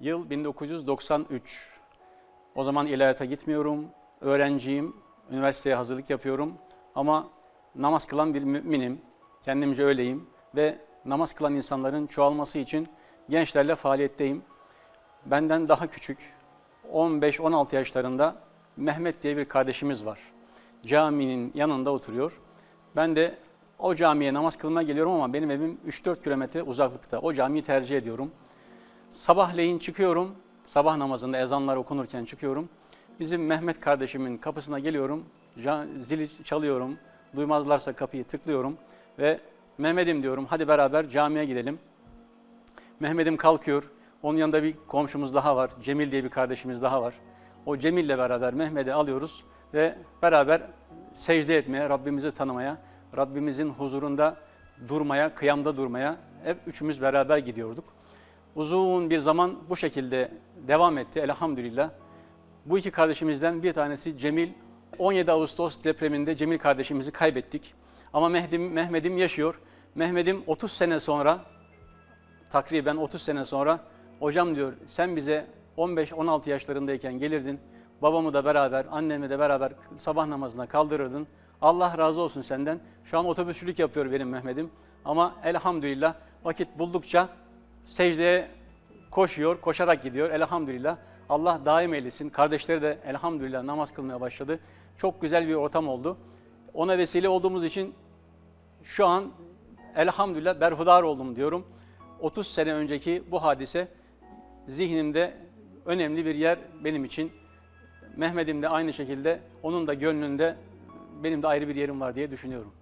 Yıl 1993. O zaman ilahiyata gitmiyorum, öğrenciyim, üniversiteye hazırlık yapıyorum ama namaz kılan bir müminim, kendimce öyleyim ve namaz kılan insanların çoğalması için gençlerle faaliyetteyim. Benden daha küçük, 15-16 yaşlarında Mehmet diye bir kardeşimiz var. Caminin yanında oturuyor. Ben de o camiye namaz kılmaya geliyorum ama benim evim 3-4 kilometre uzaklıkta. O camiyi tercih ediyorum. Sabahleyin çıkıyorum. Sabah namazında ezanlar okunurken çıkıyorum. Bizim Mehmet kardeşimin kapısına geliyorum. Zili çalıyorum. Duymazlarsa kapıyı tıklıyorum. Ve Mehmet'im diyorum hadi beraber camiye gidelim. Mehmet'im kalkıyor. Onun yanında bir komşumuz daha var. Cemil diye bir kardeşimiz daha var. O Cemil'le beraber Mehmet'i alıyoruz ve beraber secde etmeye, Rabbimizi tanımaya, Rabbimizin huzurunda durmaya, kıyamda durmaya hep üçümüz beraber gidiyorduk. Uzun bir zaman bu şekilde devam etti elhamdülillah. Bu iki kardeşimizden bir tanesi Cemil. 17 Ağustos depreminde Cemil kardeşimizi kaybettik. Ama Mehdim, Mehmet'im yaşıyor. Mehmet'im 30 sene sonra takriben 30 sene sonra hocam diyor sen bize 15-16 yaşlarındayken gelirdin. Babamı da beraber, annemi de beraber sabah namazına kaldırırdın. Allah razı olsun senden. Şu an otobüsçülük yapıyor benim Mehmet'im. Ama elhamdülillah vakit buldukça secdeye koşuyor, koşarak gidiyor. Elhamdülillah. Allah daim eylesin. Kardeşleri de elhamdülillah namaz kılmaya başladı. Çok güzel bir ortam oldu. Ona vesile olduğumuz için şu an elhamdülillah berhudar oldum diyorum. 30 sene önceki bu hadise zihnimde önemli bir yer benim için. Mehmet'im de aynı şekilde onun da gönlünde benim de ayrı bir yerim var diye düşünüyorum.